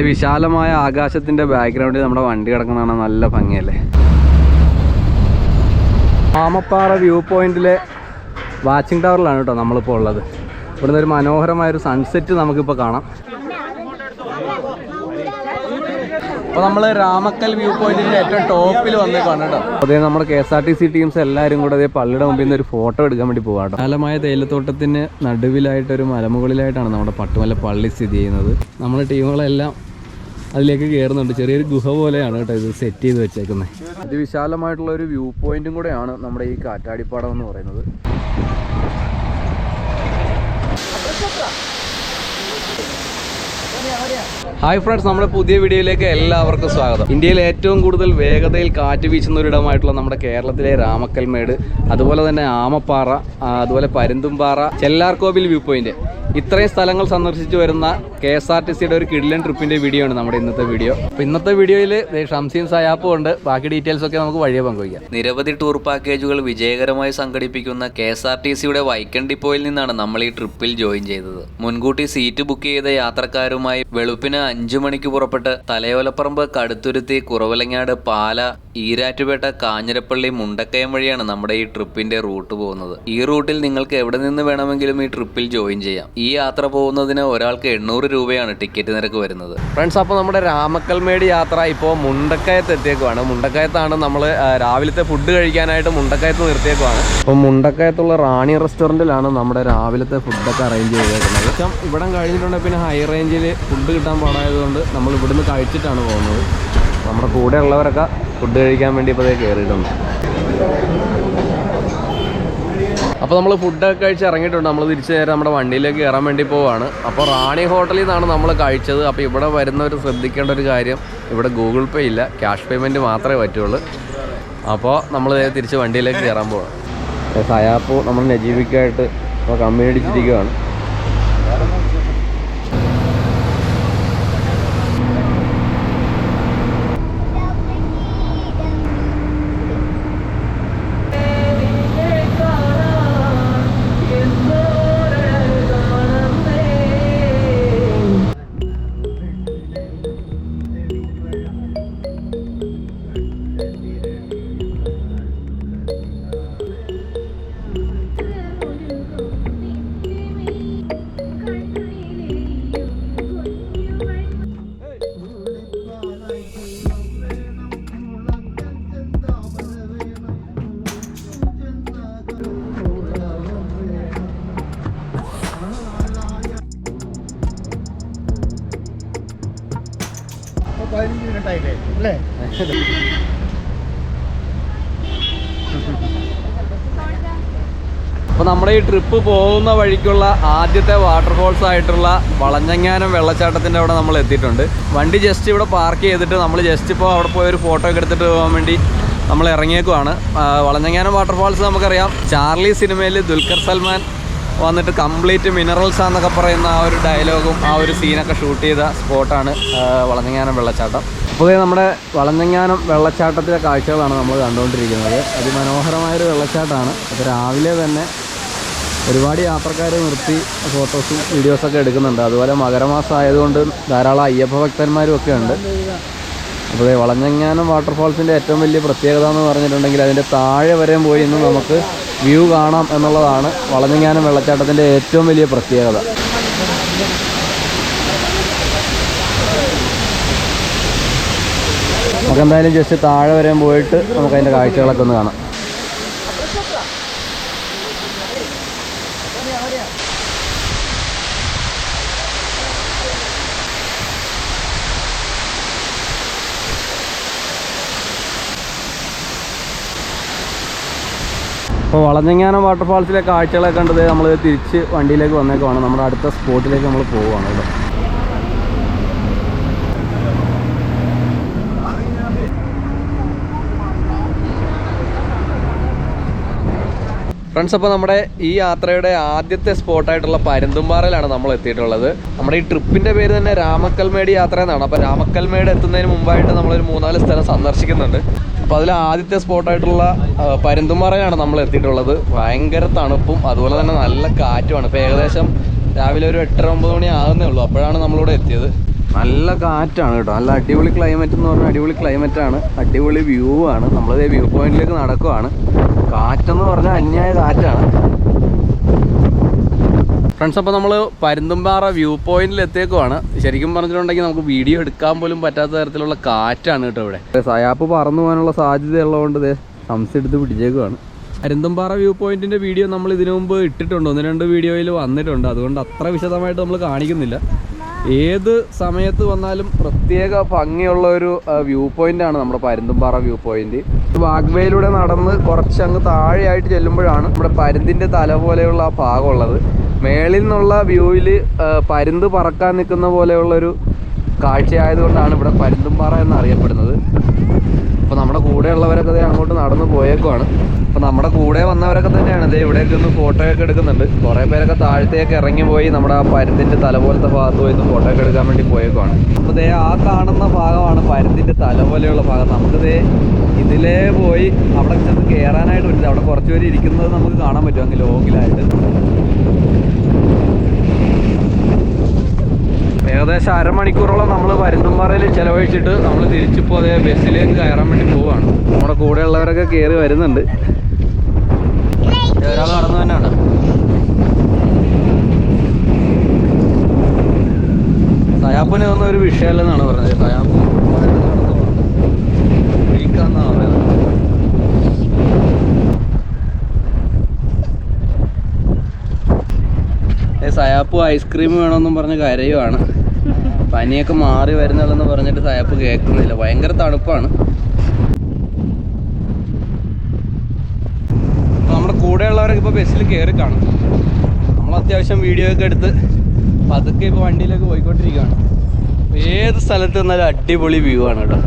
വിശാലമായ ആകാശത്തിന്റെ ബാക്ക്ഗ്രൗണ്ടിൽ നമ്മുടെ വണ്ടി കിടക്കുന്നതാണ് നല്ല ഭംഗിയല്ലേ? ആമപ്പാറ വ്യൂ പോയിന്റിലെ വാച്ചിങ് ടവറിലാണ് കേട്ടോ നമ്മളിപ്പോൾ ഉള്ളത്. ഇവിടുന്ന് ഒരു മനോഹരമായ ഒരു സൺസെറ്റ് നമുക്കിപ്പോൾ കാണാം. അപ്പോൾ നമ്മൾ രാമക്കൽ വ്യൂ പോയിന്റിന്റെ ഏറ്റവും ടോപ്പിൽ വന്നേക്കാണ് കേട്ടോ. അതേ നമ്മുടെ K S R T C teams എല്ലാവരും കൂടെ അതേ പള്ളിയുടെ മുമ്പിൽ നിന്ന് ഒരു ഫോട്ടോ എടുക്കാൻ വേണ്ടി പോകാം കാലമായ തേയിലത്തോട്ടത്തിന് നടുവിലായിട്ട് ഒരു മലമുകളിലായിട്ടാണ് നമ്മുടെ പട്ടുമല പള്ളി സ്ഥിതി ചെയ്യുന്നത്. നമ്മുടെ ടീമുകളെല്ലാം അതിലേക്ക് കയറുന്നുണ്ട് ചെറിയൊരു ഗുഹ പോലെയാണ് കേട്ടോ ഇത് സെറ്റ് ചെയ്ത് വെച്ചേക്കുന്നത് അതിവിശാലമായിട്ടുള്ള ഒരു വ്യൂ പോയിന്റും കൂടെയാണ് നമ്മുടെ ഈ കാറ്റാടിപ്പാടം എന്ന് പറയുന്നത്. ഹായ് ഫ്രണ്ട്സ് നമ്മുടെ പുതിയ വീഡിയോയിലേക്ക് എല്ലാവർക്കും സ്വാഗതം. ഇന്ത്യയിൽ ഏറ്റവും കൂടുതൽ വേഗതയിൽ കാറ്റ് വീശുന്ന ഒരിടമായിട്ടുള്ള നമ്മുടെ കേരളത്തിലെ രാമക്കൽമേട് അതുപോലെ തന്നെ ആമപ്പാറ അതുപോലെ പരുന്തുംപാറ ചെല്ലാർകോവിൽ വ്യൂ പോയിന്റ് ഇത്രയും സ്ഥലങ്ങൾ സന്ദർശിച്ചു വരുന്ന കെ എസ് ആർ ടി സിയുടെ ഒരു കിഡിലൻ ട്രിപ്പിന്റെ വീഡിയോ ആണ് നമ്മുടെ ഇന്നത്തെ വീഡിയോ അപ്പോൾ ഇന്നത്തെ വീഡിയോയിൽ ഷംസീൻ സയാപ്പും ഉണ്ട്. ബാക്കി ഡീറ്റെയിൽസ് ഒക്കെ നമുക്ക് വഴിയെ പങ്കുവയ്ക്കാം. നിരവധി ടൂർ പാക്കേജുകൾ വിജയകരമായി സംഘടിപ്പിക്കുന്ന കെ എസ് ആർ ടി സിയുടെ വൈക്കണ്ടിപ്പോയിൽ നിന്നാണ് നമ്മൾ ഈ ട്രിപ്പിൽ ജോയിൻ ചെയ്തത്. മുൻകൂട്ടി സീറ്റ് ബുക്ക് ചെയ്ത യാത്രക്കാരുമായി വെളുപ്പിന് അഞ്ചു മണിക്ക് പുറപ്പെട്ട് തലയോലപ്പറമ്പ് കടുത്തുരുത്തി കുറവലങ്ങാട് പാല ഈരാറ്റുപേട്ട കാഞ്ഞിരപ്പള്ളി മുണ്ടക്കയം വഴിയാണ് നമ്മുടെ ഈ ട്രിപ്പിന്റെ റൂട്ട് പോകുന്നത്. ഈ റൂട്ടിൽ നിങ്ങൾക്ക് എവിടെ നിന്ന് വേണമെങ്കിലും ഈ ട്രിപ്പിൽ ജോയിൻ ചെയ്യാം. ഈ യാത്ര പോകുന്നതിന് ഒരാൾക്ക് എണ്ണൂറ് രൂപയാണ് ടിക്കറ്റ് നിരക്ക് വരുന്നത്. ഫ്രണ്ട്സ് അപ്പോൾ നമ്മുടെ രാമക്കൽമേട് യാത്ര ഇപ്പോൾ മുണ്ടക്കയത്ത് എത്തിയേക്കുവാണ്. മുണ്ടക്കയത്താണ് നമ്മൾ രാവിലത്തെ ഫുഡ് കഴിക്കാനായിട്ട് മുണ്ടക്കയത്ത് നിർത്തിയേക്കുവാണ്. അപ്പോൾ മുണ്ടക്കയത്തുള്ള റാണി റെസ്റ്റോറന്റിലാണ് നമ്മുടെ രാവിലത്തെ ഫുഡൊക്കെ അറേഞ്ച് ചെയ്തേക്കുന്നത്. പക്ഷേ ഇവിടം കഴിഞ്ഞിട്ടുണ്ടെങ്കിൽ പിന്നെ ഹൈ റേഞ്ചിൽ ഫുഡ് കിട്ടാൻ പാടായതുകൊണ്ട് നമ്മൾ ഇവിടുന്ന് കഴിച്ചിട്ടാണ് പോകുന്നത്. നമ്മുടെ കൂടെ ഉള്ളവരൊക്കെ ഫുഡ് കഴിക്കാൻ വേണ്ടി ഇപ്പോൾ കയറിയിട്ടുണ്ട് അപ്പോൾ നമ്മൾ ഫുഡൊക്കെ കഴിച്ച് ഇറങ്ങിയിട്ടുണ്ട്. നമ്മൾ തിരിച്ചു നേരെ നമ്മുടെ വണ്ടിയിലേക്ക് കയറാൻ വേണ്ടി പോവാണ്. അപ്പോൾ റാണി ഹോട്ടലിൽ നിന്നാണ് നമ്മൾ കഴിച്ചത്. അപ്പോൾ ഇവിടെ വരുന്നവർ ശ്രദ്ധിക്കേണ്ട ഒരു കാര്യം ഇവിടെ ഗൂഗിൾ പേ ഇല്ല. ക്യാഷ് പേയ്മെന്റ് മാത്രമേ പറ്റുള്ളൂ. അപ്പോൾ നമ്മൾ തിരിച്ച് വണ്ടിയിലേക്ക് കയറാൻ പോവാണ്. സയാപ്പു നമ്മൾ നജീബിക്കായിട്ട് ഇപ്പോൾ കമ്പനി പതിനഞ്ച് മിനിറ്റ് ആയില്ലേ? അല്ലേ? അപ്പോൾ നമ്മുടെ ഈ ട്രിപ്പ് പോകുന്ന വഴിക്കുള്ള ആദ്യത്തെ വാട്ടർഫോൾസ് ആയിട്ടുള്ള വളഞ്ഞങ്ങാനം വെള്ളച്ചാട്ടത്തിന്റെ അവിടെ നമ്മൾ എത്തിയിട്ടുണ്ട്. വണ്ടി ജസ്റ്റ് ഇവിടെ പാർക്ക് ചെയ്തിട്ട് നമ്മൾ ജസ്റ്റ് ഇപ്പോൾ അവിടെ പോയി ഒരു ഫോട്ടോ ഒക്കെ എടുത്തിട്ട് പോകാൻ വേണ്ടി നമ്മൾ ഇറങ്ങിയേക്കുവാണ്. വളഞ്ഞങ്ങാനം വാട്ടർഫോൾസ് നമുക്കറിയാം. ചാർലി സിനിമയിൽ ദുൽഖർ സൽമാൻ വന്നിട്ട് കംപ്ലീറ്റ് മിനറൽസ് ആണെന്നൊക്കെ പറയുന്ന ആ ഒരു ഡയലോഗും ആ ഒരു സീനൊക്കെ ഷൂട്ട് ചെയ്ത സ്പോട്ടാണ് വളഞ്ഞങ്ങാനം വെള്ളച്ചാട്ടം. പൊതുവെ നമ്മുടെ വളഞ്ഞങ്ങാനം വെള്ളച്ചാട്ടത്തിലെ കാഴ്ചകളാണ് നമ്മൾ കണ്ടുകൊണ്ടിരിക്കുന്നത്. അതിമനോഹരമായൊരു വെള്ളച്ചാട്ടമാണ്. അപ്പോൾ രാവിലെ തന്നെ ഒരുപാട് യാത്രക്കാർ നിർത്തി ഫോട്ടോസും വീഡിയോസൊക്കെ എടുക്കുന്നുണ്ട്. അതുപോലെ മകരമാസം ആയതുകൊണ്ട് ധാരാളം അയ്യപ്പ ഭക്തന്മാരും ഒക്കെ ഉണ്ട്. അപ്പോൾ വളഞ്ഞങ്ങാനം വാട്ടർഫാൾസിന്റെ ഏറ്റവും വലിയ പ്രത്യേകത എന്ന് പറഞ്ഞിട്ടുണ്ടെങ്കിൽ അതിന്റെ താഴെ വരെയും പോയി ഇന്ന് നമുക്ക് വ്യൂ കാണാം എന്നുള്ളതാണ് വളഞ്ഞങ്ങാനം വെള്ളച്ചാട്ടത്തിന്റെ ഏറ്റവും വലിയ പ്രത്യേകത. നമുക്ക് എന്തായാലും ജസ്റ്റ് താഴെ വരെ പോയിട്ട് നമുക്ക് അതിന്റെ കാഴ്ചകളൊക്കെ ഒന്ന് കാണാം. അപ്പോൾ വളഞ്ഞങ്ങാനം വാട്ടർഫാൾസിലെ കാഴ്ചകളൊക്കെ കണ്ടത് നമ്മൾ തിരിച്ച് വണ്ടിയിലേക്ക് വന്നേക്കുവാണ്. നമ്മുടെ അടുത്ത സ്പോട്ടിലേക്ക് നമ്മൾ പോവുകയാണ് കേട്ടോ. ഫ്രണ്ട്സ് അപ്പോൾ നമ്മുടെ ഈ യാത്രയുടെ ആദ്യത്തെ സ്പോട്ടായിട്ടുള്ള പരുന്തുംപാറയിലാണ് നമ്മൾ എത്തിയിട്ടുള്ളത്. നമ്മുടെ ഈ ട്രിപ്പിന്റെ പേര് തന്നെ രാമക്കൽമേട് യാത്ര എന്നാണ്. അപ്പോൾ രാമക്കൽമേട് എത്തുന്നതിന് മുമ്പായിട്ട് നമ്മളൊരു മൂന്നാൽ സ്ഥലം സന്ദർശിക്കുന്നുണ്ട്. അപ്പോൾ അതിൽ ആദ്യത്തെ സ്പോട്ടായിട്ടുള്ള പരുന്തുമറയാണ് നമ്മൾ എത്തിയിട്ടുള്ളത്. ഭയങ്കര തണുപ്പും അതുപോലെ തന്നെ നല്ല കാറ്റുമാണ്. ഇപ്പോൾ ഏകദേശം രാവിലെ ഒരു എട്ടര ഒമ്പത് മണി ആകുന്നേ ഉള്ളൂ. അപ്പോഴാണ് നമ്മളിവിടെ എത്തിയത്. നല്ല കാറ്റാണ് കേട്ടോ. നല്ല അടിപൊളി ക്ലൈമറ്റ് എന്ന് പറഞ്ഞാൽ അടിപൊളി ക്ലൈമറ്റാണ് അടിപൊളി വ്യൂ ആണ്. നമ്മളിതേ വ്യൂ പോയിന്റിലേക്ക് നടക്കുവാണ്. കാറ്റെന്ന് പറഞ്ഞാൽ അന്യായ കാറ്റാണ്. ഫ്രണ്ട്സ് അപ്പോൾ നമ്മൾ പരുന്തുംപാറ വ്യൂ പോയിന്റിൽ എത്തിയേക്കുവാണ് ശരിക്കും പറഞ്ഞിട്ടുണ്ടെങ്കിൽ നമുക്ക് വീഡിയോ എടുക്കാൻ പോലും പറ്റാത്ത തരത്തിലുള്ള കാറ്റാണ് കേട്ടോ ഇവിടെ. സയാപ്പ് പറന്നു പോകാനുള്ള സാധ്യതയുള്ളതുകൊണ്ട് ഇതേ സംസ് എടുത്ത് പിടിച്ചേക്കുവാണ്. പരുന്തുംപാറ വ്യൂ പോയിന്റിന്റെ വീഡിയോ നമ്മൾ ഇതിനു മുമ്പ് ഇട്ടിട്ടുണ്ട്. ഒന്ന് രണ്ട് വീഡിയോയിൽ വന്നിട്ടുണ്ട്. അതുകൊണ്ട് അത്ര വിശദമായിട്ട് നമ്മൾ കാണിക്കുന്നില്ല. ഏത് സമയത്ത് വന്നാലും പ്രത്യേക ഭംഗിയുള്ള ഒരു വ്യൂ പോയിന്റ് ആണ് നമ്മുടെ പരുന്തുംപാറ വ്യൂ പോയിന്റ് വാഗ്വേയിലൂടെ നടന്ന് കുറച്ചങ്ങ് താഴെയായിട്ട് ചെല്ലുമ്പോഴാണ് നമ്മുടെ പരുന്തിന്റെ തല പോലെയുള്ള ആ ഭാഗമുള്ളത് മേളിൽ നിന്നുള്ള വ്യൂവിൽ പരുന്ത് പറക്കാൻ നിൽക്കുന്ന പോലെയുള്ളൊരു കാഴ്ചയായതുകൊണ്ടാണ് ഇവിടെ പരുന്തുംപാറ എന്നറിയപ്പെടുന്നത്. അപ്പോൾ നമ്മുടെ കൂടെയുള്ളവരൊക്കെ അങ്ങോട്ട് നടന്നു പോയേക്കുവാണ്. അപ്പോൾ നമ്മുടെ കൂടെ വന്നവരൊക്കെ തന്നെയാണ് ദേ ഇവിടെയൊക്കെ ഒന്ന് ഫോട്ടോയൊക്കെ എടുക്കുന്നുണ്ട്. കുറേ പേരൊക്കെ താഴത്തേക്ക് ഇറങ്ങി പോയി നമ്മുടെ ആ പരുന്തിന്റെ തല പോലത്തെ ഭാഗത്ത് പോയി ഫോട്ടോ ഒക്കെ എടുക്കാൻ വേണ്ടി പോയേക്കുവാണ്. അപ്പോൾ ദേ ആ കാണുന്ന ഭാഗമാണ് പരുന്തിന്റെ തല പോലെയുള്ള ഭാഗം. നമുക്ക് ദേ ഇതിലേ പോയി അവിടെ ചെന്ന് കയറാനായിട്ട് പറ്റില്ല. അവിടെ കുറച്ച് പേര് ഇരിക്കുന്നത് നമുക്ക് കാണാൻ പറ്റും അങ്ങ് ലോങ്ങിലായിട്ട്. ഏകദേശം അരമണിക്കൂറോളം നമ്മൾ പരുന്തുംപാറയിൽ ചിലവഴിച്ചിട്ട് നമ്മൾ തിരിച്ചിപ്പോൾ അതേ ബസ്സിലേക്ക് കയറാൻ വേണ്ടി പോവുകയാണ് നമ്മുടെ കൂടെയുള്ളവരൊക്കെ കയറി വരുന്നുണ്ട്. ഒരാൾ നടന്നു തന്നെയാണ്. സയാപ്പിന് ഇതൊന്നും ഒരു വിഷയമല്ലെന്നാണ് പറഞ്ഞത്. സയാപ്പ് സയാപ്പും. വീക്കാന്നാണ് പറയുന്നത്. സയാപ്പ് ഐസ്ക്രീം വേണമെന്നും പറഞ്ഞ് കരയുവാണ്. പനിയൊക്കെ മാറി വരുന്നുള്ളെന്ന് പറഞ്ഞിട്ട് സായപ്പ് കേൾക്കുന്നില്ല. ഭയങ്കര തണുപ്പാണ്. നമ്മുടെ കൂടെയുള്ളവരൊക്കെ ഇപ്പോൾ ബസ്സിൽ കയറി കാണും. നമ്മൾ അത്യാവശ്യം വീഡിയോ ഒക്കെ എടുത്ത് പതുക്കെ ഇപ്പോൾ വണ്ടിയിലേക്ക് പോയിക്കൊണ്ടിരിക്കുകയാണ്. ഏത് സ്ഥലത്ത് നിന്നാലും അടിപൊളി വ്യൂ ആണ് കേട്ടോ.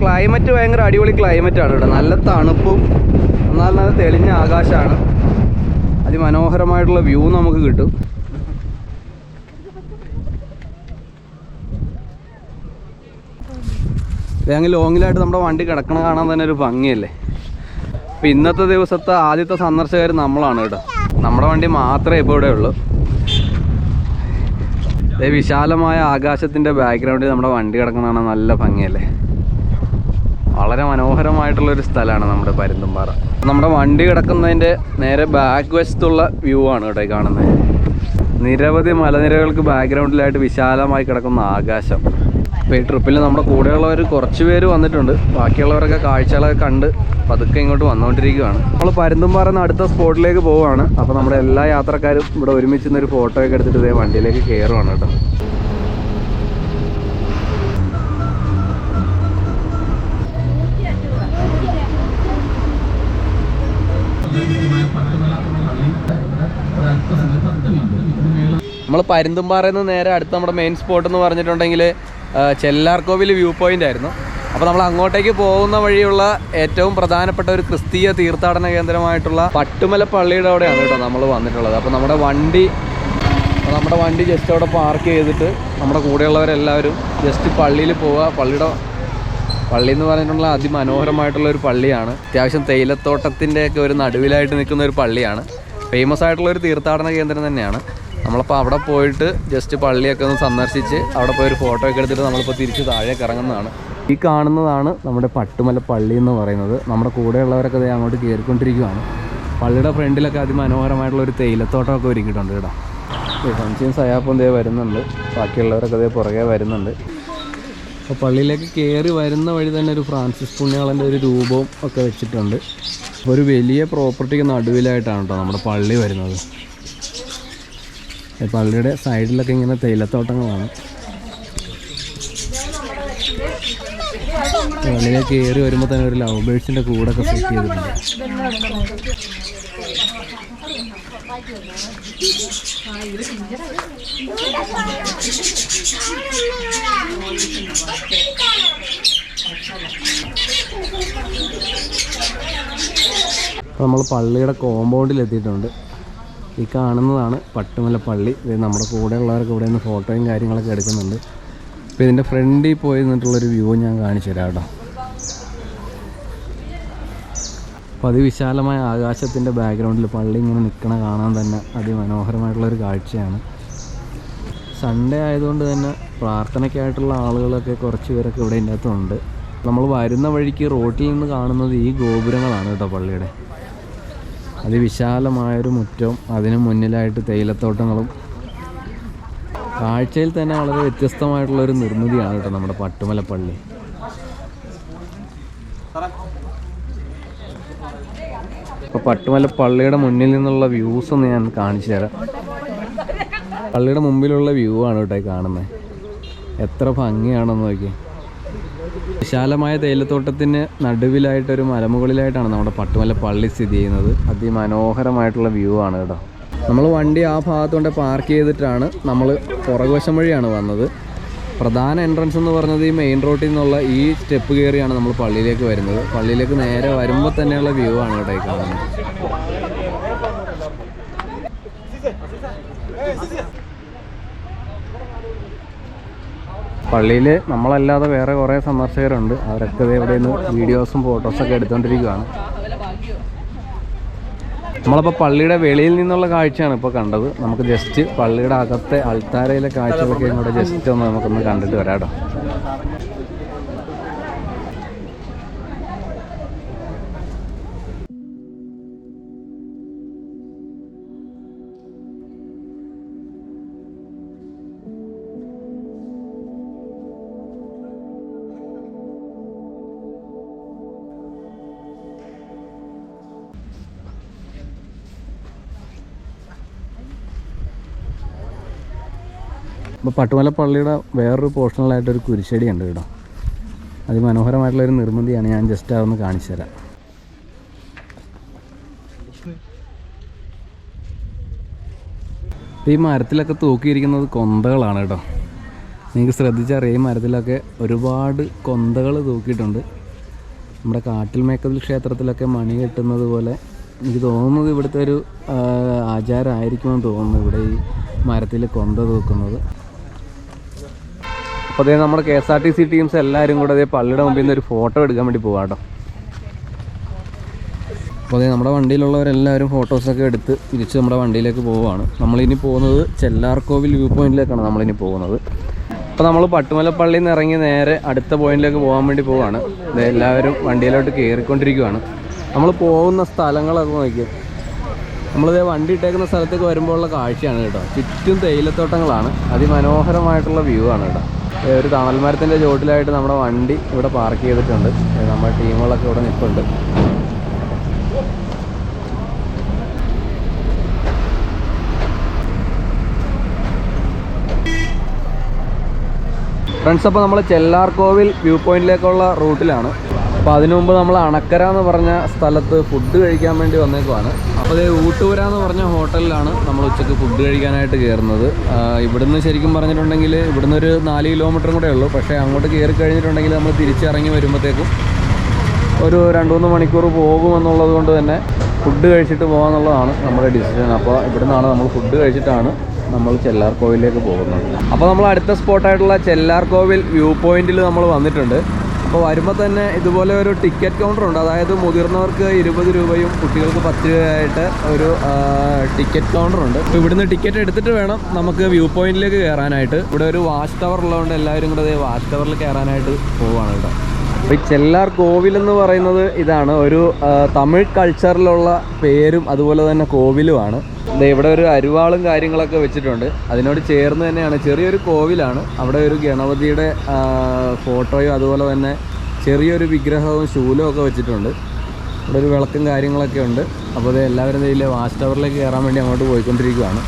ക്ലൈമറ്റ് ഭയങ്കര അടിപൊളി ക്ലൈമറ്റ് ആണ് കേട്ടോ. നല്ല തണുപ്പും എന്നാൽ നല്ല തെളിഞ്ഞ ആകാശമാണ്. അതിമനോഹരമായിട്ടുള്ള വ്യൂ നമുക്ക് കിട്ടും. അങ്ങ് ലോങ്ങിലായിട്ട് നമ്മുടെ വണ്ടി കിടക്കണ കാണാൻ തന്നെ ഒരു ഭംഗിയല്ലേ? അപ്പം ഇന്നത്തെ ദിവസത്തെ ആദ്യത്തെ സന്ദർശകർ നമ്മളാണ് കേട്ടോ. നമ്മുടെ വണ്ടി മാത്രമേ ഇപ്പോൾ ഇവിടെ ഉള്ളൂ. വിശാലമായ ആകാശത്തിന്റെ ബാക്ക്ഗ്രൗണ്ടിൽ നമ്മുടെ വണ്ടി കിടക്കണ കാണാൻ നല്ല ഭംഗിയല്ലേ? വളരെ മനോഹരമായിട്ടുള്ളൊരു സ്ഥലമാണ് നമ്മുടെ പരുന്തുംപാറ. നമ്മുടെ വണ്ടി കിടക്കുന്നതിന്റെ നേരെ ബാക്ക് വശത്തുള്ള വ്യൂ ആണ് കേട്ടോ കാണുന്നത്. നിരവധി മലനിരകൾക്ക് ബാക്ക്ഗ്രൗണ്ടിലായിട്ട് വിശാലമായി കിടക്കുന്ന ആകാശം. അപ്പോൾ ഈ ട്രിപ്പിൽ നമ്മുടെ കൂടെയുള്ളവർ കുറച്ച് പേര് വന്നിട്ടുണ്ട്. ബാക്കിയുള്ളവരൊക്കെ കാഴ്ചകളൊക്കെ കണ്ട് പതുക്കെ ഇങ്ങോട്ട് വന്നുകൊണ്ടിരിക്കുകയാണ് നമ്മൾ പരുന്തുംപാറ എന്ന അടുത്ത സ്പോട്ടിലേക്ക് പോവുകയാണ് അപ്പോൾ നമ്മുടെ എല്ലാ യാത്രക്കാരും ഇവിടെ ഒരുമിച്ച് നിന്നൊരു ഫോട്ടോ ഒക്കെ എടുത്തിട്ട് ഇതേ വണ്ടിയിലേക്ക് കയറുവാണ് കേട്ടോ. നമ്മൾ പരുന്തുംപാറയിൽ നിന്ന് നേരെ അടുത്ത നമ്മുടെ മെയിൻ സ്പോട്ട് എന്ന് പറഞ്ഞിട്ടുണ്ടെങ്കിൽ ചെല്ലാർകോവിൽ വ്യൂ പോയിന്റ് ആയിരുന്നു. അപ്പോൾ നമ്മൾ അങ്ങോട്ടേക്ക് പോകുന്ന വഴിയുള്ള ഏറ്റവും പ്രധാനപ്പെട്ട ഒരു ക്രിസ്തീയ തീർത്ഥാടന കേന്ദ്രമായിട്ടുള്ള പട്ടുമല പള്ളിയുടെ അവിടെയാണ് കേട്ടോ നമ്മൾ വന്നിട്ടുള്ളത്. അപ്പോൾ നമ്മുടെ വണ്ടി നമ്മുടെ വണ്ടി ജസ്റ്റ് അവിടെ പാർക്ക് ചെയ്തിട്ട് നമ്മുടെ കൂടെയുള്ളവരെല്ലാവരും ജസ്റ്റ് പള്ളിയിൽ പോവുക. പള്ളിയുടെ പള്ളി എന്ന് പറഞ്ഞിട്ടുള്ള അതിമനോഹരമായിട്ടുള്ള ഒരു പള്ളിയാണ്. അത്യാവശ്യം തേയിലത്തോട്ടത്തിന്റെയൊക്കെ ഒരു നടുവിലായിട്ട് നിൽക്കുന്ന ഒരു പള്ളിയാണ്. ഫേമസ് ആയിട്ടുള്ള ഒരു തീർത്ഥാടന കേന്ദ്രം തന്നെയാണ്. നമ്മളപ്പോൾ അവിടെ പോയിട്ട് ജസ്റ്റ് പള്ളിയൊക്കെ ഒന്ന് സന്ദർശിച്ച് അവിടെ പോയി ഒരു ഫോട്ടോ ഒക്കെ എടുത്തിട്ട് നമ്മളിപ്പോൾ തിരിച്ച് താഴെ ഇറങ്ങുന്നതാണ്. ഈ കാണുന്നതാണ് നമ്മുടെ പട്ടുമല പള്ളി എന്ന് പറയുന്നത്. നമ്മുടെ കൂടെയുള്ളവരൊക്കെ ദേ അങ്ങോട്ട് കയറിക്കൊണ്ടിരിക്കുകയാണ് പള്ളിയുടെ ഫ്രണ്ടിലൊക്കെ അതിമനോഹരമായിട്ടുള്ള ഒരു തേയിലത്തോട്ടമൊക്കെ ഒരുക്കിയിട്ടുണ്ട് കേട്ടോ. സംശയം സയാപ്പം ദേ വരുന്നുണ്ട്. ബാക്കിയുള്ളവരൊക്കെ ദേ പുറകെ വരുന്നുണ്ട്. അപ്പോൾ പള്ളിയിലേക്ക് കയറി വരുന്ന വഴി തന്നെ ഒരു ഫ്രാൻസിസ് പുണ്യാളന്റെ ഒരു രൂപവും ഒക്കെ വെച്ചിട്ടുണ്ട്. ഒരു വലിയ പ്രോപ്പർട്ടിക്ക് നടുവിലായിട്ടാണ് കേട്ടോ നമ്മുടെ പള്ളി വരുന്നത്. പള്ളിയുടെ സൈഡിലൊക്കെ ഇങ്ങനെ തേയിലത്തോട്ടങ്ങളാണ്. പള്ളിയിലേക്ക് കയറി വരുമ്പോൾ തന്നെ ഒരു ലവ് ബേഴ്സിന്റെ ഒക്കെ സെറ്റ് ചെയ്തിട്ടുണ്ട്. നമ്മൾ പള്ളിയുടെ കോമ്പൗണ്ടിൽ എത്തിയിട്ടുണ്ട്. ഈ കാണുന്നതാണ് പട്ടുമല പള്ളി. ഇത് നമ്മുടെ ഉള്ളവർക്ക് ഇവിടെ നിന്ന് ഫോട്ടോയും കാര്യങ്ങളൊക്കെ എടുക്കുന്നുണ്ട്. അപ്പോൾ ഇതിന്റെ ഫ്രണ്ടിൽ പോയി നിന്നിട്ടുള്ളൊരു വ്യൂ ഞാൻ കാണിച്ചു തരാം കേട്ടോ. അപ്പോൾ അതിവിശാലമായ ആകാശത്തിന്റെ ബാക്ക്ഗ്രൗണ്ടിൽ പള്ളി ഇങ്ങനെ നിൽക്കണ കാണാൻ തന്നെ അതിമനോഹരമായിട്ടുള്ളൊരു കാഴ്ചയാണ്. സൺഡേ ആയതുകൊണ്ട് തന്നെ പ്രാർത്ഥനയ്ക്കായിട്ടുള്ള ആളുകളൊക്കെ കുറച്ച് പേരൊക്കെ ഇവിടെ ഇതിന്റെ അകത്തുണ്ട് നമ്മൾ വരുന്ന വഴിക്ക് റോട്ടിൽ നിന്ന് കാണുന്നത് ഈ ഗോപുരങ്ങളാണ് കേട്ടോ പള്ളിയുടെ. അതിവിശാലമായൊരു മുറ്റവും അതിന് മുന്നിലായിട്ട് തേയിലത്തോട്ടങ്ങളും. കാഴ്ചയിൽ തന്നെ വളരെ വ്യത്യസ്തമായിട്ടുള്ളൊരു നിർമ്മിതിയാണ് കേട്ടോ നമ്മുടെ പട്ടുമല പള്ളി ഇപ്പോൾ പട്ടുമല പള്ളിയുടെ മുന്നിൽ നിന്നുള്ള വ്യൂസ് ഒന്ന് ഞാൻ കാണിച്ചു തരാം. പള്ളിയുടെ മുമ്പിലുള്ള വ്യൂ ആണ് കേട്ടോ കാണുന്നത് എത്ര ഭംഗിയാണെന്ന് നോക്കി വിശാലമായ തേയിലത്തോട്ടത്തിന് നടുവിലായിട്ടൊരു മലമുകളിലായിട്ടാണ് നമ്മുടെ പട്ടുമല പള്ളി സ്ഥിതി ചെയ്യുന്നത്. അതിമനോഹരമായിട്ടുള്ള വ്യൂ ആണ് കേട്ടോ. നമ്മൾ വണ്ടി ആ ഭാഗത്തുകൊണ്ട് പാർക്ക് ചെയ്തിട്ടാണ് നമ്മൾ പുറകുവശം വഴിയാണ് വന്നത്. പ്രധാന എൻട്രൻസ് എന്ന് പറഞ്ഞത് ഈ മെയിൻ റോഡിൽ നിന്നുള്ള ഈ സ്റ്റെപ്പ് കയറിയാണ് നമ്മൾ പള്ളിയിലേക്ക് വരുന്നത്. പള്ളിയിലേക്ക് നേരെ വരുമ്പോൾ തന്നെയുള്ള വ്യൂ ആണ് കേട്ടോ ഈ കാണുന്നത്. പള്ളിയിൽ നമ്മളല്ലാതെ വേറെ കുറേ സന്ദർശകരുണ്ട്. അവരൊക്കെ ഇവിടെ നിന്ന് വീഡിയോസും ഫോട്ടോസൊക്കെ എടുത്തുകൊണ്ടിരിക്കുകയാണ് നമ്മളിപ്പോൾ പള്ളിയുടെ വെളിയിൽ നിന്നുള്ള കാഴ്ചയാണ് ഇപ്പോൾ കണ്ടത്. നമുക്ക് ജസ്റ്റ് പള്ളിയുടെ അകത്തെ അൾത്താരയിലെ കാഴ്ചകളൊക്കെ ഇങ്ങോട്ട് ജസ്റ്റ് ഒന്ന് നമുക്കൊന്ന് കണ്ടിട്ട് വരാം കേട്ടോ. ഇപ്പോൾ പട്ടുമല പള്ളിയുടെ വേറൊരു പോർഷനിലായിട്ടൊരു കുരിശടി ഉണ്ട് കേട്ടോ. അതിമനോഹരമായിട്ടുള്ളൊരു നിർമ്മിതിയാണ്. ഞാൻ ജസ്റ്റ് അതൊന്ന് കാണിച്ചു തരാം. ഈ മരത്തിലൊക്കെ തൂക്കിയിരിക്കുന്നത് കൊന്തകളാണ് കേട്ടോ. നിങ്ങൾക്ക് ശ്രദ്ധിച്ചറിയാം ഈ മരത്തിലൊക്കെ ഒരുപാട് കൊന്തകൾ തൂക്കിയിട്ടുണ്ട്. നമ്മുടെ കാട്ടിൽ മേക്കതിൽ ക്ഷേത്രത്തിലൊക്കെ മണി കെട്ടുന്നത് പോലെ എനിക്ക് തോന്നുന്നത് ഇവിടുത്തെ ഒരു ആചാരമായിരിക്കുമെന്ന് തോന്നുന്നു ഇവിടെ ഈ മരത്തിൽ കൊന്ത തൂക്കുന്നത്. അപ്പോൾ അതേ നമ്മുടെ K S R T C teams എല്ലാവരും കൂടെ അതേ പള്ളിയുടെ മുമ്പിൽ നിന്ന് ഒരു ഫോട്ടോ എടുക്കാൻ വേണ്ടി പോകാം കേട്ടോ അപ്പോൾ അതേ നമ്മുടെ വണ്ടിയിലുള്ളവരെല്ലാവരും ഫോട്ടോസൊക്കെ എടുത്ത് തിരിച്ച് നമ്മുടെ വണ്ടിയിലേക്ക് പോവുകയാണ് നമ്മളിനി പോകുന്നത് ചെല്ലാർകോവിൽ വ്യൂ പോയിന്റിലേക്കാണ് നമ്മളിനി പോകുന്നത്. അപ്പോൾ നമ്മൾ പട്ടുമല പള്ളിയിൽ നിന്ന് ഇറങ്ങി നേരെ അടുത്ത പോയിന്റിലേക്ക് പോകാൻ വേണ്ടി പോവുകയാണ് എല്ലാവരും വണ്ടിയിലോട്ട് കയറിക്കൊണ്ടിരിക്കുകയാണ് നമ്മൾ പോകുന്ന സ്ഥലങ്ങളൊക്കെ നോക്കിയത് നമ്മളിത് വണ്ടി ഇട്ടേക്കുന്ന സ്ഥലത്തേക്ക് വരുമ്പോഴുള്ള കാഴ്ചയാണ് കേട്ടോ. ചുറ്റും തേയിലത്തോട്ടങ്ങളാണ്. അതിമനോഹരമായിട്ടുള്ള വ്യൂ ആണ് കേട്ടോ. ഒരു തണൽമരത്തിന്റെ ചുവട്ടിലായിട്ട് നമ്മുടെ വണ്ടി ഇവിടെ പാർക്ക് ചെയ്തിട്ടുണ്ട്. നമ്മുടെ ടീമുകളൊക്കെ ഇവിടെ നിൽപ്പുണ്ട്. ഫ്രണ്ട്സ് അപ്പോൾ നമ്മൾ ചെല്ലാർകോവിൽ വ്യൂ പോയിന്റിലേക്കുള്ള റൂട്ടിലാണ്. അപ്പോൾ അതിനു മുമ്പ് നമ്മൾ അണക്കര എന്ന് പറഞ്ഞ സ്ഥലത്ത് ഫുഡ് കഴിക്കാൻ വേണ്ടി വന്നേക്കുവാണ്. അപ്പോൾ ഇത് എന്ന് പറഞ്ഞ ഹോട്ടലിലാണ് നമ്മൾ ഉച്ചയ്ക്ക് ഫുഡ് കഴിക്കാനായിട്ട് കയറുന്നത്. ഇവിടുന്ന് ശരിക്കും പറഞ്ഞിട്ടുണ്ടെങ്കിൽ ഇവിടുന്ന് ഒരു നാല് കിലോമീറ്ററും കൂടെ ഉള്ളൂ. പക്ഷേ അങ്ങോട്ട് കയറി കഴിഞ്ഞിട്ടുണ്ടെങ്കിൽ നമ്മൾ തിരിച്ചിറങ്ങി വരുമ്പോഴത്തേക്കും ഒരു രണ്ട് മൂന്ന് മണിക്കൂർ പോകുമെന്നുള്ളത് കൊണ്ട് തന്നെ ഫുഡ് കഴിച്ചിട്ട് പോകാമെന്നുള്ളതാണ് നമ്മുടെ ഡിസിഷൻ അപ്പോൾ ഇവിടുന്നാണ് നമ്മൾ ഫുഡ് കഴിച്ചിട്ടാണ് നമ്മൾ ചെല്ലാർ കോവിലേക്ക് പോകുന്നത്. അപ്പോൾ നമ്മൾ അടുത്ത സ്പോട്ടായിട്ടുള്ള ചെല്ലാർ കോവിൽ വ്യൂ പോയിന്റിൽ നമ്മൾ വന്നിട്ടുണ്ട്. അപ്പോൾ വരുമ്പോൾ തന്നെ ഇതുപോലെ ഒരു ടിക്കറ്റ് കൗണ്ടർ ഉണ്ട്. അതായത് മുതിർന്നവർക്ക് ഇരുപത് രൂപയും കുട്ടികൾക്ക് പത്ത് രൂപയായിട്ട് ഒരു ടിക്കറ്റ് കൗണ്ടർ ഉണ്ട്. അപ്പോൾ ഇവിടുന്ന് ടിക്കറ്റ് എടുത്തിട്ട് വേണം നമുക്ക് വ്യൂ പോയിന്റിലേക്ക് കയറാനായിട്ട് ഇവിടെ ഒരു വാച്ച് ടവർ ഉള്ളതുകൊണ്ട് എല്ലാവരും കൂടെ വാച്ച് ടവറിൽ കയറാനായിട്ട് പോവുകയാണ് കേട്ടോ. അപ്പോൾ ഈ ചെല്ലാർ കോവിൽ എന്ന് പറയുന്നത് ഇതാണ്. ഒരു തമിഴ് കൾച്ചറിലുള്ള പേരും അതുപോലെ തന്നെ കോവിലുമാണ്. ഇവിടെ ഒരു അരുവാളും കാര്യങ്ങളൊക്കെ വെച്ചിട്ടുണ്ട്. അതിനോട് ചേർന്ന് തന്നെയാണ്. ചെറിയൊരു കോവിലാണ്. അവിടെ ഒരു ഗണപതിയുടെ ഫോട്ടോയും അതുപോലെ തന്നെ ചെറിയൊരു വിഗ്രഹവും ശൂലവും ഒക്കെ വെച്ചിട്ടുണ്ട്. ഇവിടെ ഒരു വിളക്കും കാര്യങ്ങളൊക്കെ ഉണ്ട്. അപ്പോൾ ഇത് എല്ലാവരും ഇതിലെ വാച്ച് ടവറിലേക്ക് കയറാൻ വേണ്ടി അങ്ങോട്ട് പോയിക്കൊണ്ടിരിക്കുകയാണ്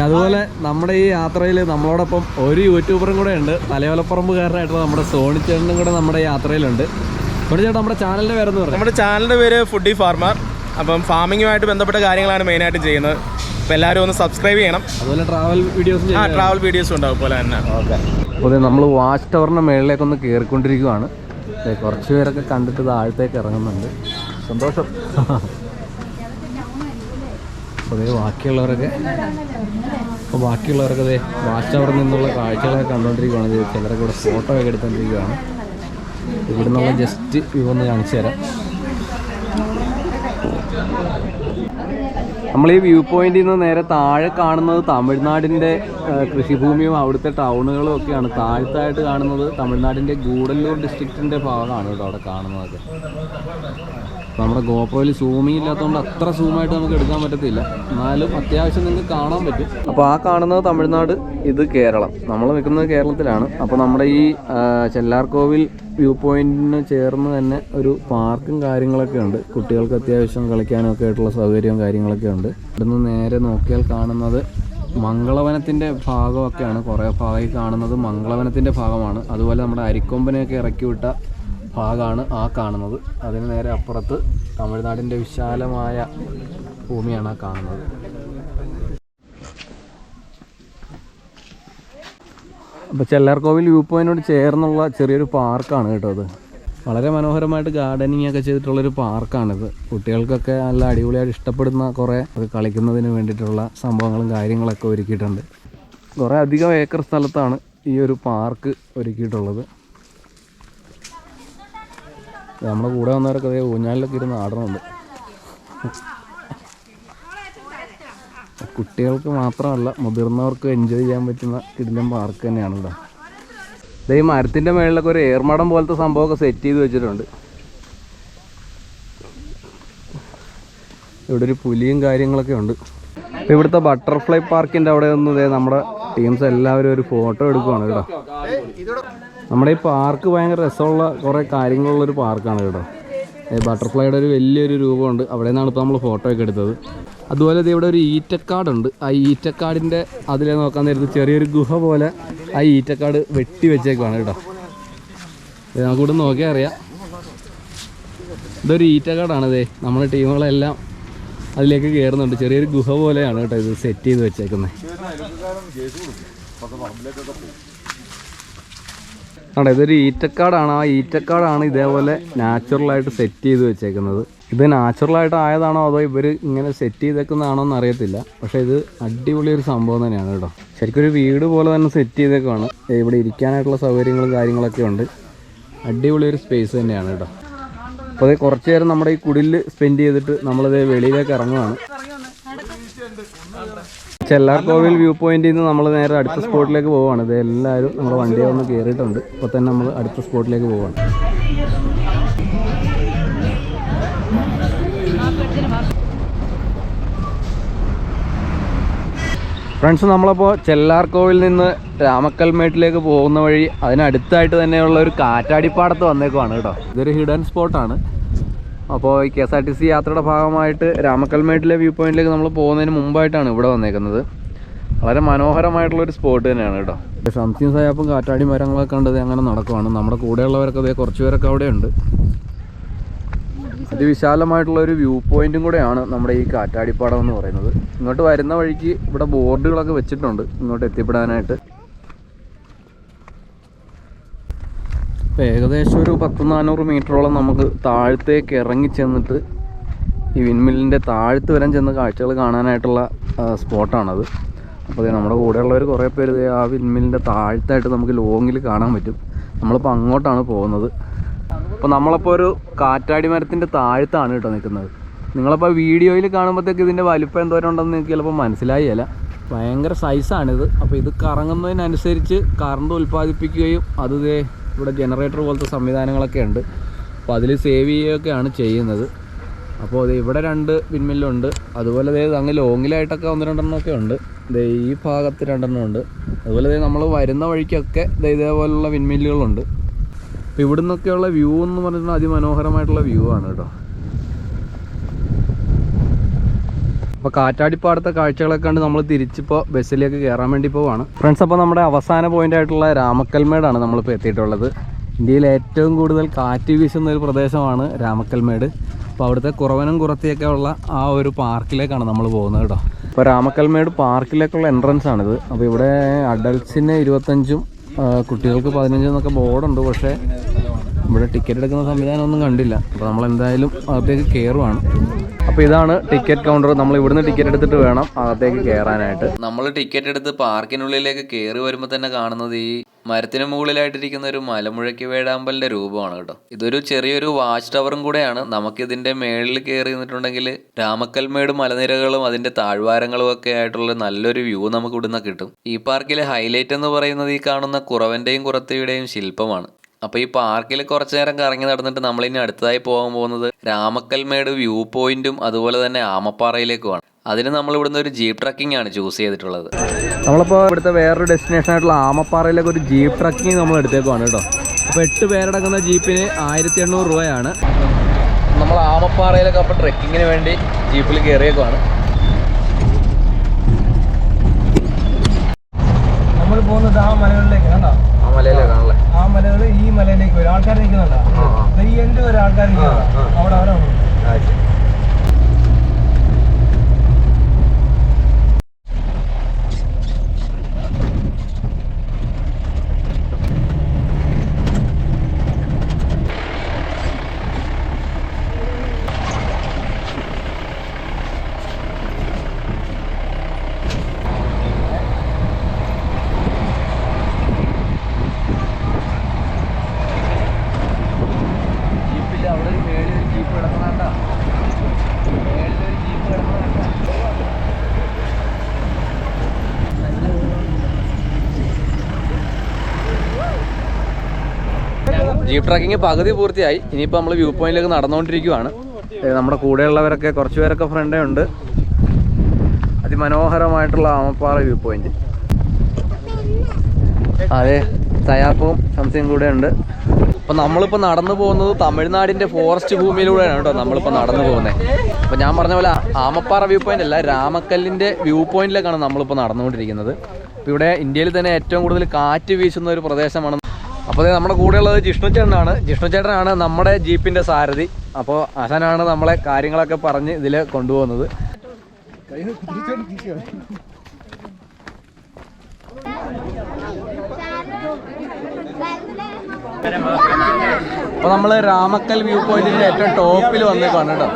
അതുപോലെ നമ്മുടെ ഈ യാത്രയിൽ നമ്മളോടൊപ്പം ഒരു യൂട്യൂബറും കൂടെ ഉണ്ട്. തലയോലപ്പറമ്പുകാരനായിട്ടുള്ള നമ്മുടെ സോണി സോണിച്ചേട്ടനും കൂടെ നമ്മുടെ യാത്രയിലുണ്ട്. സോണിച്ചേട്ടൻ നമ്മുടെ ചാനലിന്റെ പേരെന്ന് പറഞ്ഞു? നമ്മുടെ ചാനലിന്റെ പേര് ഫുഡി ഫാർമർ. അപ്പം ഫാമിങ്ങുമായിട്ട് ബന്ധപ്പെട്ട കാര്യങ്ങളാണ് മെയിനായിട്ട് ചെയ്യുന്നത്. അപ്പോൾ എല്ലാവരും ഒന്ന് സബ്സ്ക്രൈബ് ചെയ്യണം. അതുപോലെ ട്രാവൽ വീഡിയോസ് ആ ട്രാവൽ വീഡിയോസും ഉണ്ടാവും പോലെ തന്നെ. ഓക്കെ. അപ്പോൾ നമ്മൾ വാച്ച് ടവറിന്റെ മുകളിലേക്കൊന്ന് കയറിക്കൊണ്ടിരിക്കുകയാണ് ദേ കുറച്ച് പേരൊക്കെ കണ്ടിട്ട് താഴത്തേക്ക് ഇറങ്ങുന്നുണ്ട്. സന്തോഷം. അപ്പോൾ ദേ ബാക്കിയുള്ളവരൊക്കെ അപ്പോൾ ബാക്കിയുള്ളവരൊക്കെ ദേ വാച്ച് അവിടെ നിന്നുള്ള കാഴ്ചകളൊക്കെ കണ്ടുകൊണ്ടിരിക്കുകയാണ് ചിലരൊക്കെ ഇവിടെ ഫോട്ടോ ഒക്കെ എടുത്തുകൊണ്ടിരിക്കുകയാണ് ഇവിടെ നിന്നുള്ള ജസ്റ്റ് വ്യൂ ഒന്ന് കാണിച്ചു തരാം. നമ്മൾ ഈ വ്യൂ പോയിന്റിൽ നിന്ന് നേരെ താഴെ കാണുന്നത് തമിഴ്നാടിന്റെ കൃഷിഭൂമിയും അവിടുത്തെ ടൗണുകളും ഒക്കെയാണ്. താഴത്തായിട്ട് കാണുന്നത് തമിഴ്നാടിന്റെ ഗൂഡല്ലൂർ ഡിസ്ട്രിക്റ്റിന്റെ ഭാഗമാണ് കേട്ടോ അവിടെ കാണുന്നതൊക്കെ. നമ്മുടെ ഗോപ്രോയിൽ സൂമിങ് ഇല്ലാത്തതുകൊണ്ട് അത്ര സൂമായിട്ട് നമുക്ക് എടുക്കാൻ പറ്റത്തില്ല. എന്നാലും അത്യാവശ്യം നിങ്ങൾക്ക് കാണാൻ പറ്റും. അപ്പോൾ ആ കാണുന്നത് തമിഴ്നാട് ഇത് കേരളം. നമ്മൾ നിൽക്കുന്നത് കേരളത്തിലാണ്. അപ്പോൾ നമ്മുടെ ഈ ചെല്ലാർകോവിൽ വ്യൂ പോയിന്റിന് ചേർന്ന് തന്നെ ഒരു പാർക്കും കാര്യങ്ങളൊക്കെ ഉണ്ട്. കുട്ടികൾക്ക് അത്യാവശ്യം കളിക്കാനും ഒക്കെ ആയിട്ടുള്ള സൗകര്യവും കാര്യങ്ങളൊക്കെ ഉണ്ട്. ഇവിടുന്ന് നേരെ നോക്കിയാൽ കാണുന്നത് മംഗളവനത്തിന്റെ ഭാഗമൊക്കെയാണ്. കുറേ ഭാഗമായി കാണുന്നത് മംഗളവനത്തിന്റെ ഭാഗമാണ്. അതുപോലെ നമ്മുടെ അരിക്കൊമ്പനെയൊക്കെ ഇറക്കി വിട്ട ഭാഗമാണ് ആ കാണുന്നത്. അതിന് നേരെ അപ്പുറത്ത് തമിഴ്നാടിന്റെ വിശാലമായ ഭൂമിയാണ് ആ കാണുന്നത്. അപ്പോൾ ചെല്ലാർകോവിൽ വ്യൂ പോയിന്റിനോട് ചേർന്നുള്ള ചെറിയൊരു പാർക്കാണ് കേട്ടോ അത്. വളരെ മനോഹരമായിട്ട് ഗാർഡനിങ് ഒക്കെ ചെയ്തിട്ടുള്ളൊരു പാർക്കാണിത്. കുട്ടികൾക്കൊക്കെ നല്ല അടിപൊളിയായിട്ട് ഇഷ്ടപ്പെടുന്ന കുറേ അത് കളിക്കുന്നതിന് വേണ്ടിയിട്ടുള്ള സംഭവങ്ങളും കാര്യങ്ങളൊക്കെ ഒരുക്കിയിട്ടുണ്ട്. കുറേ അധികം ഏക്കർ സ്ഥലത്താണ് ഈ ഒരു പാർക്ക് ഒരുക്കിയിട്ടുള്ളത്. നമ്മുടെ കൂടെ വന്നവരൊക്കെ അതേ ഊഞ്ഞാലിലൊക്കെ ഇരുന്ന് ആടണമുണ്ട് കുട്ടികൾക്ക് മാത്രമല്ല മുതിർന്നവർക്ക് എൻജോയ് ചെയ്യാൻ പറ്റുന്ന കിടിലം പാർക്ക് തന്നെയാണല്ലോ. ഇതേ ഈ മരത്തിന്റെ മുകളിലൊക്കെ ഒരു ഏർമടം പോലത്തെ സംഭവമൊക്കെ സെറ്റ് ചെയ്ത് വെച്ചിട്ടുണ്ട്. ഇവിടെ ഒരു പുലിയും കാര്യങ്ങളൊക്കെ ഉണ്ട്. ഇപ്പം ഇവിടുത്തെ ബട്ടർഫ്ലൈ പാർക്കിന്റെ അവിടെ ഒന്ന് ദേ നമ്മുടെ ടീംസ് എല്ലാവരും ഒരു ഫോട്ടോ എടുക്കുവാണ് കേട്ടോ. നമ്മുടെ ഈ പാർക്ക് ഭയങ്കര രസമുള്ള കുറേ കാര്യങ്ങളുള്ളൊരു പാർക്കാണ് കേട്ടോ. ബട്ടർഫ്ലൈയുടെ ഒരു വലിയൊരു രൂപമുണ്ട്. അവിടെ നിന്നാണ് ഇപ്പോൾ നമ്മൾ ഫോട്ടോ ഒക്കെ എടുത്തത്. അതുപോലെ ഇവിടെ ഒരു ഈറ്റക്കാടുണ്ട്. ആ ഈറ്റക്കാടിന്റെ അതിലെ നോക്കാൻ നേരത്ത് ചെറിയൊരു ഗുഹ പോലെ ആ ഈറ്റക്കാട് വെട്ടി വെച്ചേക്കുവാണ് കേട്ടോ. ഇത് നമുക്ക് ഇവിടെ നോക്കിയാൽ അറിയാം. ഇതൊരു ഈറ്റക്കാടാണ് ഇതേ നമ്മുടെ ടീമുകളെല്ലാം അതിലേക്ക് കയറുന്നുണ്ട്. ചെറിയൊരു ഗുഹ പോലെയാണ് കേട്ടോ ഇത് സെറ്റ് ചെയ്ത് വെച്ചേക്കുന്നത് ആണോ ഇതൊരു ഈറ്റക്കാടാണ്. ആ ഈറ്റക്കാടാണ് ഇതേപോലെ നാച്ചുറലായിട്ട് സെറ്റ് ചെയ്ത് വെച്ചേക്കുന്നത്. ഇത് നാച്ചുറലായിട്ട് ആയതാണോ അതോ ഇവർ ഇങ്ങനെ സെറ്റ് ചെയ്തേക്കുന്നതാണോ എന്ന് അറിയത്തില്ല പക്ഷേ ഇത് അടിപൊളി ഒരു സംഭവം തന്നെയാണ് കേട്ടോ. ശരിക്കും ഒരു വീട് പോലെ തന്നെ സെറ്റ് ചെയ്തേക്കുവാണ്. ഇവിടെ ഇരിക്കാനായിട്ടുള്ള സൗകര്യങ്ങളും കാര്യങ്ങളൊക്കെ ഉണ്ട്. അടിപൊളി ഒരു സ്പേസ് തന്നെയാണ് കേട്ടോ. അപ്പോൾ അത് കുറച്ച് നേരം നമ്മുടെ ഈ കുടിലിൽ സ്പെൻഡ് ചെയ്തിട്ട് നമ്മളിത് വെളിയിലേക്ക് ഇറങ്ങുവാണ്. ചെല്ലാർകോവിൽ വ്യൂ പോയിന്റിൽ നിന്ന് നമ്മൾ നേരെ അടുത്ത സ്പോട്ടിലേക്ക് പോവുകയാണ് ഇത് എല്ലാവരും നമ്മുടെ വണ്ടിയെ ഒന്ന് കയറിയിട്ടുണ്ട് ഇപ്പോൾ തന്നെ നമ്മൾ അടുത്ത സ്പോട്ടിലേക്ക് പോവുകയാണ് ഫ്രണ്ട്സ് നമ്മളപ്പോൾ ചെല്ലാർകോവിൽ നിന്ന് രാമക്കൽമേട്ടിലേക്ക് പോകുന്ന വഴി അതിനടുത്തായിട്ട് തന്നെയുള്ള ഒരു കാറ്റാടിപ്പാടത്ത് വന്നേക്കുവാണ് കേട്ടോ. ഇതൊരു ഹിഡൻ സ്പോട്ടാണ്. അപ്പോൾ ഈ K S R T C യാത്രയുടെ ഭാഗമായിട്ട് രാമക്കൽമേട്ടിലെ വ്യൂ പോയിന്റിലേക്ക് നമ്മൾ പോകുന്നതിന് മുമ്പായിട്ടാണ് ഇവിടെ വന്നേക്കുന്നത്. വളരെ മനോഹരമായിട്ടുള്ളൊരു സ്പോട്ട് തന്നെയാണ് കേട്ടോ. സംതിങ് സായപ്പും കാറ്റാടി മരങ്ങളൊക്കെ കണ്ടത് അങ്ങനെ നടക്കുവാണ്. നമ്മുടെ കൂടെയുള്ളവരൊക്കെ അതേ കുറച്ച് പേരൊക്കെ അവിടെ ഉണ്ട്. അതിവിശാലമായിട്ടുള്ള ഒരു വ്യൂ പോയിന്റും കൂടെയാണ് നമ്മുടെ ഈ കാറ്റാടിപ്പാടം എന്ന് പറയുന്നത്. ഇങ്ങോട്ട് വരുന്ന വഴിക്ക് ഇവിടെ ബോർഡുകളൊക്കെ വെച്ചിട്ടുണ്ട്. ഇങ്ങോട്ട് എത്തിപ്പെടാനായിട്ട്. ഇപ്പം ഏകദേശം ഒരു പത്ത് നാനൂറ് മീറ്ററോളം നമുക്ക് താഴത്തേക്ക് ഇറങ്ങി ചെന്നിട്ട് ഈ വിൻമില്ലിന്റെ താഴത്ത് വരെ ചെന്ന കാഴ്ചകൾ കാണാനായിട്ടുള്ള സ്പോട്ടാണത്. അപ്പോൾ നമ്മുടെ കൂടെയുള്ളവർ കുറേ പേര് ആ വിൻമില്ലിന്റെ താഴത്തായിട്ട് നമുക്ക് ലോങ്ങിൽ കാണാൻ പറ്റും. നമ്മളിപ്പോൾ അങ്ങോട്ടാണ് പോകുന്നത്. അപ്പോൾ നമ്മളപ്പോൾ ഒരു കാറ്റാടി മരത്തിന്റെ താഴത്താണ് കേട്ടോ നിൽക്കുന്നത്. നിങ്ങളപ്പോൾ വീഡിയോയിൽ കാണുമ്പോഴത്തേക്ക് ഇതിന്റെ വലിപ്പം എന്തോരം ഉണ്ടെന്ന് നിങ്ങൾക്ക് ചിലപ്പോൾ മനസ്സിലായില്ല ഭയങ്കര സൈസാണിത് അപ്പോൾ ഇത് കറങ്ങുന്നതിനനുസരിച്ച് കറണ്ട് ഉൽപ്പാദിപ്പിക്കുകയും അത് ഇവിടെ ജനറേറ്റർ പോലത്തെ സംവിധാനങ്ങളൊക്കെ ഉണ്ട്. അപ്പോൾ അതിൽ സേവ് ചെയ്യുകയൊക്കെയാണ് ചെയ്യുന്നത്. അപ്പോൾ ദേ ഇവിടെ രണ്ട് വിൻമില്ലുണ്ട് അതുപോലെ ദേ അങ്ങ് ലോങ്ങിലായിട്ടൊക്കെ ഒന്ന് രണ്ടെണ്ണമൊക്കെ ഉണ്ട്. ഈ ഭാഗത്ത് രണ്ടെണ്ണം ഉണ്ട്. അതുപോലെ ദേ നമ്മൾ വരുന്ന വഴിക്കൊക്കെ ഇതേപോലുള്ള വിൻമില്ലുകളുണ്ട് അപ്പോൾ ഇവിടെ നിന്നൊക്കെയുള്ള വ്യൂ എന്ന് പറഞ്ഞാൽ അതിമനോഹരമായിട്ടുള്ള വ്യൂ ആണ് കേട്ടോ. അപ്പോൾ കാറ്റാടിപ്പാടത്തെ കാഴ്ചകളൊക്കെ കണ്ട് നമ്മൾ തിരിച്ചിപ്പോൾ ബസ്സിലേക്ക് കയറാൻ വേണ്ടി പോവാണ്. ഫ്രണ്ട്സ് അപ്പോൾ നമ്മുടെ അവസാന പോയിന്റ് ആയിട്ടുള്ള രാമക്കൽമേടാണ് നമ്മളിപ്പോൾ എത്തിയിട്ടുള്ളത്. ഇന്ത്യയിൽ ഏറ്റവും കൂടുതൽ കാറ്റ് വീശുന്ന ഒരു പ്രദേശമാണ് രാമക്കൽമേട്. അപ്പോൾ അവിടുത്തെ കുറവനും കുറത്തിയൊക്കെ ഉള്ള ആ ഒരു പാർക്കിലേക്കാണ് നമ്മൾ പോകുന്നത് കേട്ടോ. അപ്പോൾ രാമക്കൽമേട് പാർക്കിലേക്കുള്ള എൻട്രൻസ് ആണിത്. അപ്പോൾ ഇവിടെ അഡൽസിന് ഇരുപത്തഞ്ചും കുട്ടികൾക്ക് പതിനഞ്ചും എന്നൊക്കെ ബോർഡുണ്ട്. പക്ഷേ ഇവിടെ ടിക്കറ്റ് എടുക്കുന്ന സംവിധാനം ഒന്നും കണ്ടില്ല. അപ്പോൾ നമ്മൾ എന്തായാലും അകത്തേക്ക് കയറുവാണ് അപ്പോൾ ഇതാണ് ടിക്കറ്റ് കൗണ്ടർ നമ്മൾ ഇവിടുന്ന് ടിക്കറ്റ് എടുത്തിട്ട് വേണം അകത്തേക്ക് കയറാനായിട്ട് നമ്മൾ ടിക്കറ്റ് എടുത്ത് പാർക്കിനുള്ളിലേക്ക് കയറി വരുമ്പോൾ തന്നെ കാണുന്നത് ഈ മരത്തിന് മുകളിലായിട്ടിരിക്കുന്ന ഒരു മലമുഴക്കി വേടാമ്പലിന്റെ രൂപമാണ് കേട്ടോ. ഇതൊരു ചെറിയൊരു വാച്ച് ടവറും കൂടെയാണ്. നമുക്കിതിന്റെ മേളിൽ കയറി നിന്നിട്ടുണ്ടെങ്കിൽ രാമക്കൽമേട് മലനിരകളും അതിന്റെ താഴ്വാരങ്ങളും ഒക്കെ ആയിട്ടുള്ള നല്ലൊരു വ്യൂ നമുക്ക് ഇവിടുന്ന് കിട്ടും. ഈ പാർക്കിലെ ഹൈലൈറ്റ് എന്ന് പറയുന്നത് ഈ കാണുന്ന കുറവന്റെയും കുറത്തിയുടെയും ശില്പമാണ്. അപ്പോൾ ഈ പാർക്കിൽ കുറച്ചു നേരം കറങ്ങി നടന്നിട്ട് നമ്മളിനി അടുത്തതായി പോകാൻ പോകുന്നത് രാമക്കൽമേട് വ്യൂ പോയിന്റും അതുപോലെ തന്നെ ആമപ്പാറയിലേക്കുമാണ് അതിന് നമ്മൾ ഇവിടുന്ന് ഒരു ജീപ്പ് ട്രക്കിംഗ് ആണ് ചൂസ് ചെയ്തിട്ടുള്ളത്. നമ്മളിപ്പോൾ ഇവിടുത്തെ വേറൊരു ഡെസ്റ്റിനേഷൻ ആയിട്ടുള്ള ആമപ്പാറയിലേക്ക് ഒരു ജീപ്പ് ട്രക്കിംഗ് നമ്മൾ എടുത്തേക്കുവാണ് കേട്ടോ. അപ്പോൾ എട്ട് പേരടങ്ങുന്ന ജീപ്പിന് ആയിരത്തി എണ്ണൂറ് രൂപയാണ്. നമ്മൾ ആമപ്പാറയിലൊക്കെ അപ്പോൾ ട്രക്കിങ്ങിന് വേണ്ടി ജീപ്പിൽ കയറിയേക്കുവാണ് നമ്മൾ പോകുന്നത് ആ മലകളിലേക്ക് കണ്ടോ ആ മലയിലേക്കാണല്ലേ ആ മലകൾ ഈ മലയിലേക്ക് വരും. ആൾക്കാർ നിൽക്കുന്നുണ്ടോ എന്റെ ഒരു ആൾക്കാർ നിൽക്കുന്നുണ്ടോ അവിടെ അവിടെ ജീപ്പ് ട്രക്കിംഗ് പകുതി പൂർത്തിയായി. ഇനിയിപ്പോൾ നമ്മൾ വ്യൂ പോയിന്റിലേക്ക് നടന്നുകൊണ്ടിരിക്കുകയാണ് നമ്മുടെ കൂടെയുള്ളവരൊക്കെ കുറച്ച് പേരൊക്കെ ഫ്രണ്ടേ ഉണ്ട്. അതിമനോഹരമായിട്ടുള്ള ആമപ്പാറ വ്യൂ പോയിന്റ് അതെ തയ്യാപ്പും സംശയം കൂടെ ഉണ്ട്. അപ്പം നമ്മളിപ്പോൾ നടന്നു പോകുന്നത് തമിഴ്നാടിന്റെ ഫോറസ്റ്റ് ഭൂമിയിലൂടെയാണ് കേട്ടോ നമ്മളിപ്പോൾ നടന്നു പോകുന്നത്. അപ്പം ഞാൻ പറഞ്ഞ പോലെ ആമപ്പാറ വ്യൂ പോയിന്റ് അല്ല രാമക്കല്ലിന്റെ വ്യൂ പോയിന്റിലേക്കാണ് നമ്മളിപ്പോൾ നടന്നുകൊണ്ടിരിക്കുന്നത്. ഇവിടെ ഇന്ത്യയിൽ തന്നെ ഏറ്റവും കൂടുതൽ കാറ്റ് വീശുന്ന ഒരു പ്രദേശമാണ് അപ്പോൾ നമ്മുടെ കൂടെയുള്ളത് ജിഷ്ണു ചേട്ടനാണ്. ജിഷ്ണു ചേട്ടനാണ് നമ്മുടെ ജീപ്പിന്റെ സാരഥി. അപ്പോൾ അസനാണ് നമ്മളെ കാര്യങ്ങളൊക്കെ പറഞ്ഞ് ഇതിൽ കൊണ്ടുപോകുന്നത്. അപ്പൊ നമ്മൾ രാമക്കൽ വ്യൂ പോയിന്റിന്റെ ഏറ്റവും ടോപ്പിൽ വന്നേക്കാണ് കേട്ടോ.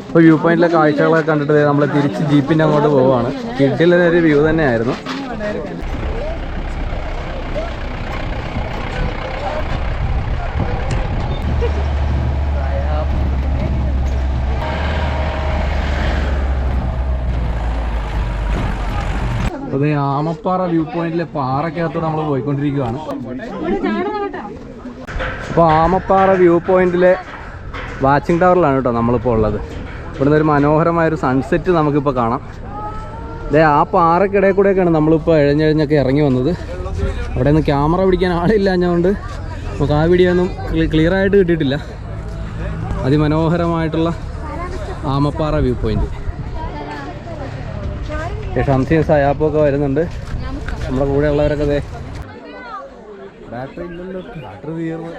ഇപ്പോൾ വ്യൂ പോയിന്റിലെ കാഴ്ചകളൊക്കെ കണ്ടിട്ട് നമ്മൾ തിരിച്ച് ജീപ്പിന്റെ അങ്ങോട്ട് പോവുകയാണ് കിട്ടിലൊരു വ്യൂ തന്നെയായിരുന്നു. അപ്പോൾ ആമപ്പാറ വ്യൂ പോയിന്റിലെ പാറക്കകത്ത് നമ്മൾ പോയിക്കൊണ്ടിരിക്കുകയാണ് അപ്പോൾ ആമപ്പാറ വ്യൂ പോയിന്റിലെ വാച്ചിങ് ടവറിലാണ് കേട്ടോ നമ്മളിപ്പോൾ ഉള്ളത്. ഇവിടുന്ന് ഒരു മനോഹരമായ ഒരു സൺസെറ്റ് നമുക്കിപ്പോൾ കാണാം. അതെ ആ പാറക്കിടയിൽ കൂടെയൊക്കെയാണ് നമ്മളിപ്പോൾ ഇഴഞ്ഞിഴഞ്ഞൊക്കെ ഇറങ്ങി വന്നത്. അവിടെ നിന്ന് ക്യാമറ പിടിക്കാൻ ആളില്ലാഞ്ഞതുകൊണ്ട് നമുക്ക് ആ വീഡിയോ ഒന്നും ക്ലിയർ ആയിട്ട് കിട്ടിയിട്ടില്ല. അതിമനോഹരമായിട്ടുള്ള ആമപ്പാറ വ്യൂ പോയിന്റ്. ഷംസിയും സയാപ്പും ഒക്കെ വരുന്നുണ്ട്. നമ്മുടെ കൂടെ ഉള്ളവരൊക്കെ ബാറ്ററി ഇല്ലല്ലോ ബാറ്ററി തീർന്നു.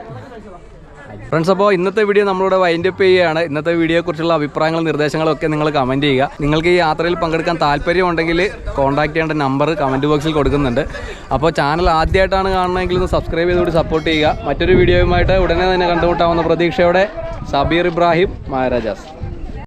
ഫ്രണ്ട്സ് അപ്പോൾ ഇന്നത്തെ വീഡിയോ നമ്മളിവിടെ വൈൻഡ് അപ്പ് ചെയ്യുകയാണ്. ഇന്നത്തെ വീഡിയോയെക്കുറിച്ചുള്ള അഭിപ്രായങ്ങളും നിർദ്ദേശങ്ങളും ഒക്കെ നിങ്ങൾ കമന്റ് ചെയ്യുക. നിങ്ങൾക്ക് ഈ യാത്രയിൽ പങ്കെടുക്കാൻ താല്പര്യമുണ്ടെങ്കിൽ കോൺടാക്ട് ചെയ്യേണ്ട നമ്പർ കമന്റ് ബോക്സിൽ കൊടുക്കുന്നുണ്ട്. അപ്പോൾ ചാനൽ ആദ്യമായിട്ടാണ് കാണണമെങ്കിൽ ഒന്ന് സബ്സ്ക്രൈബ് ചെയ്തുകൂടി സപ്പോർട്ട് ചെയ്യുക. മറ്റൊരു വീഡിയോയുമായിട്ട് ഉടനെ തന്നെ കണ്ടുമുട്ടാവുന്ന പ്രതീക്ഷയോടെ സബീർ ഇബ്രാഹിം മഹാരാജാസ്.